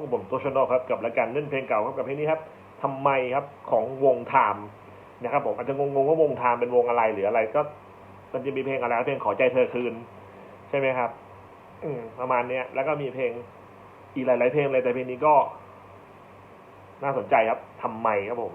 พวกบผมโซเชียลครับกับรายการเล่นเพลงเก่าครับกับเพลงนี้ครับทำไมครับของวงไทม์นะครับผมอาจจะงงๆว่าวงไทม์เป็นวงอะไรหรืออะไร ก็มันจะมีเพลงอะไรเพลงขอใจเธอคืน ใช่ไหมครับ อืมประมาณเนี้ย แล้วก็มีเพลงอีกหลายๆเพลงเลยแต่เพลงนี้ก็ น่าสนใจครับทำไมครับผม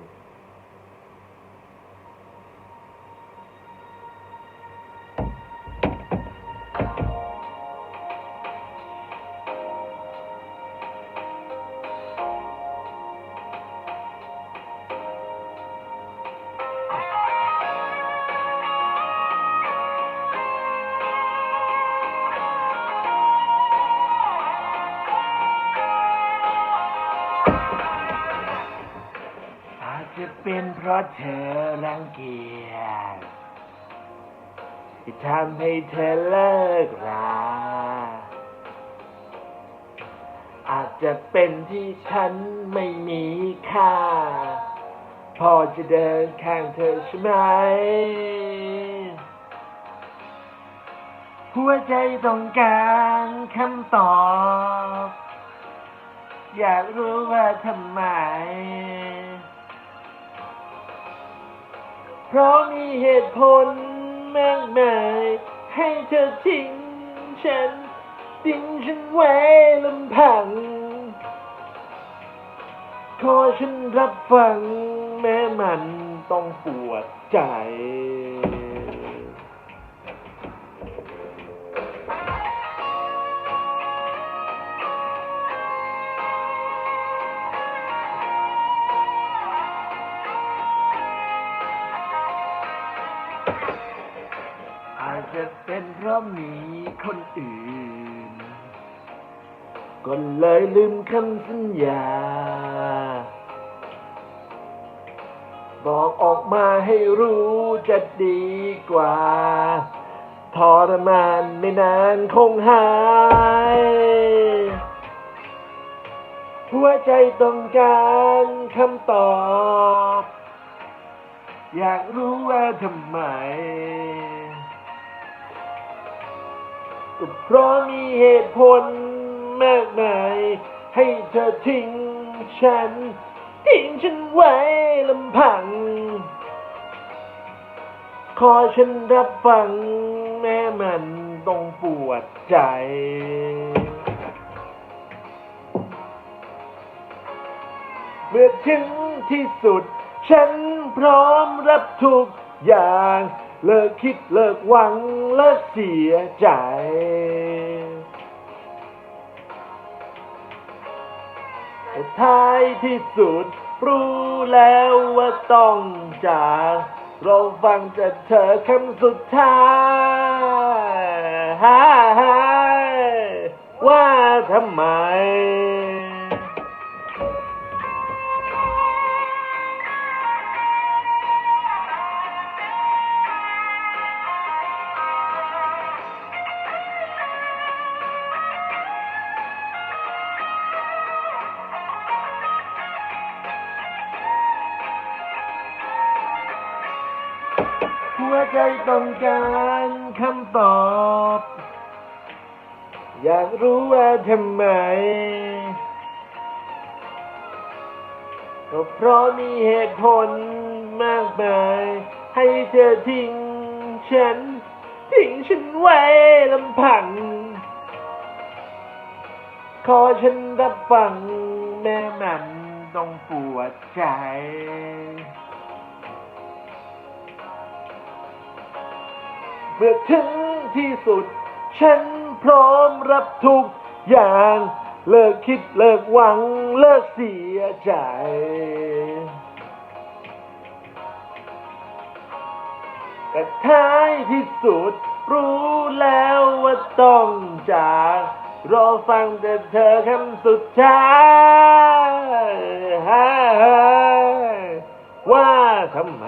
เป็นเพราะเธอรังเกียจที่ทำให้เธอเลิกราอาจจะเป็นที่ฉันไม่มีค่า พอจะเดินข้างเธอใช่ไหม หัวใจต้องการคำตอบ อยากรู้ว่าทำไม เพราะมีเหตุผลมากมาย ให้เธอทิ้งฉันทิ้งฉันไว้ลำพัง ขอฉันรับฟังแม้มันต้องปวดใจ จะเป็นเพราะมีคนอื่น ก็เลยลืมคำสัญญา บอกออกมาให้รู้จะดีกว่า ทรมานไม่นานคงหาย หัวใจต้องการคำตอบ อยากรู้ว่าทำไม ก็เพราะมีเหตุผลมากมาย ให้เธอทิ้งฉัน ทิ้งฉันไว้ลำพัง ขอฉันรับฟังแม้มันต้องปวดใจเมื่อถึงที่สุด ฉันพร้อมรับทุกอย่าง เลิกคิดเลิกหวังเลิกเสียใจ ท้ายที่สุด รู้แล้วว่าต้องจากเราฟังจากเธอคำสุดท้ายว่าทำไม วใจต้องการคำตอบ อยากรู้ว่าทำไม ก็เพราะมีเหตุผลมากมาย ให้เธอทิ้งฉัน ทิ้งฉันไว้ลำพัง ขอฉันรับฟังแม้มันต้องปวดใจ มื่อถึงที่สุด ฉันพร้อมรับทุกอย่าง เลิกคิดเลิกหวังเลิกเสียใจ แต่ท้ายที่สุด รู้แล้วว่าต้องจากรอฟังแต่เธอคำสุดท้ายว่าทำไม